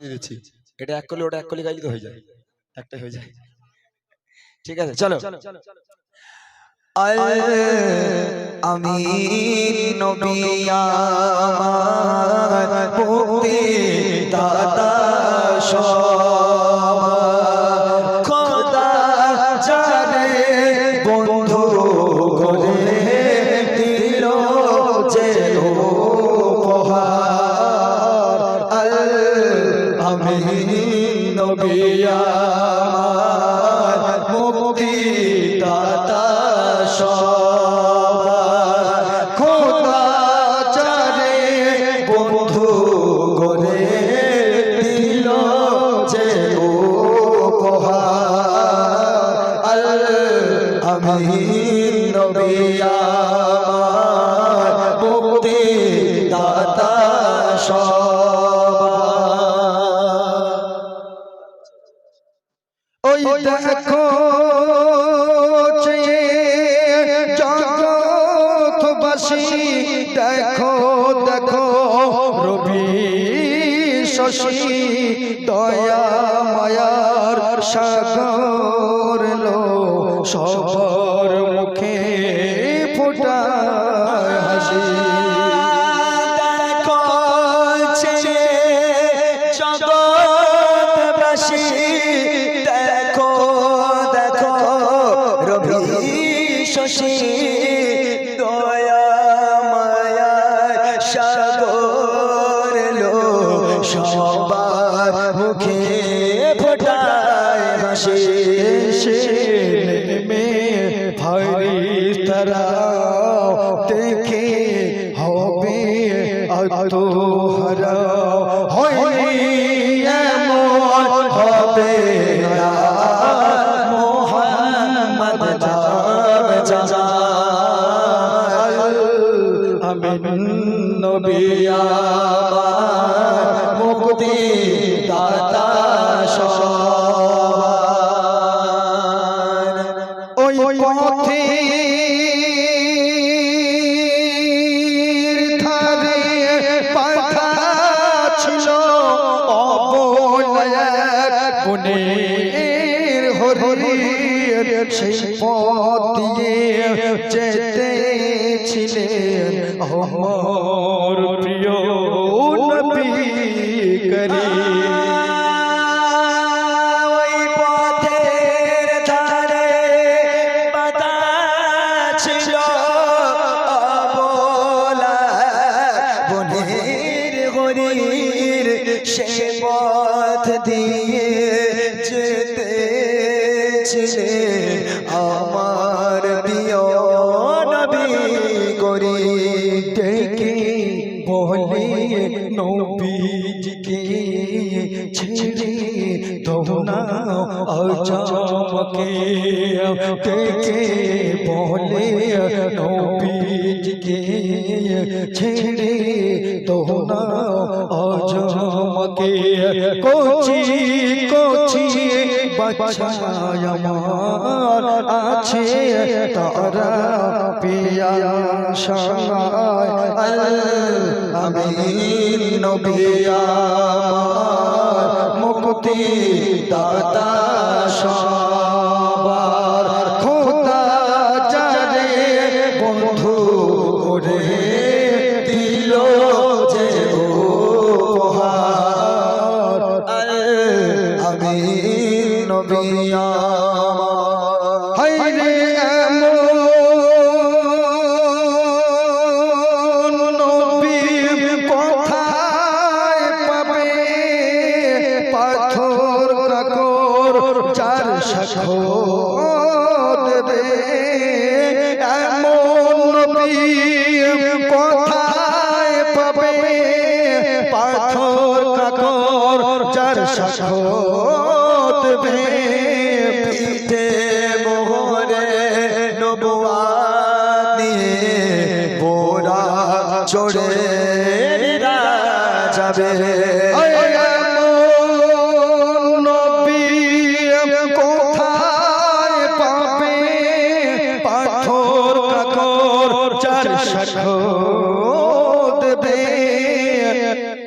দিচ্ছি এটা এক কলি ওটা এক কলি গাইলে তো হয়ে যায়। একটাই হয়ে যায়। ঠিক আছে চলো। আমি নবী আমার। মুক্তি দাতা সবার। খোদা চারে বন্ধু করে দিল যে আমি নবী শশী দয়া মায়ার সাগর লো সবার মুখে ফোটায় হাসি। দেখো দেখো রবি শশী। সবার মুখে ফোটায় হাসি। সে নেমে ভাই তারা দেখে হবে আত্মহারা। হয় এমন হবে মোহাম্মদ নাম জাল আমিন নবী আমার মুক্তি দাতা ওই পথে সেই পথ দিয়ে যেতে ছিলেন। দিয়ে যেতে ছিলে আমার প্রিয় নবী। করি ডেকে বলে নবীজিকে আজামকে ডেকে বলে নবীজকে ছেড়ে দোনা আজামকে কোচি কোচি বাচ্চায় আমার আছে তারা পিয়া আমি নবিয়া মুক্তি দাতা সবার চার সাক্ষ্য দেবে এমন নবী কোথায় পাবে পাথর কাকর চার সাক্ষ্য দেবে পিঠে চড়ে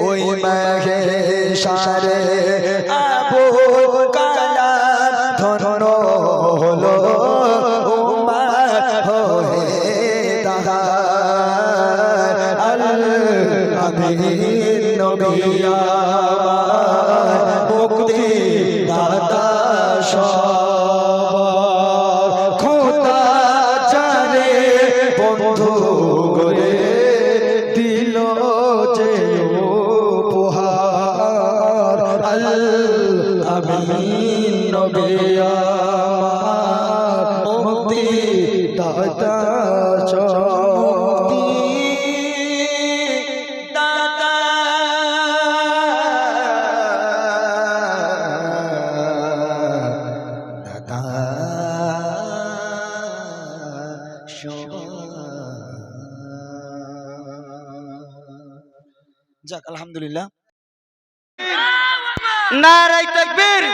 ওই মাহে সারে আবু কালাম ধন্য হলো মুক্তি দাতা খোদা জানে বন্ধু নবী আমার মুক্তি দাতা যাক আলহামদুলিল্লাহ। নারাই তাকবীর।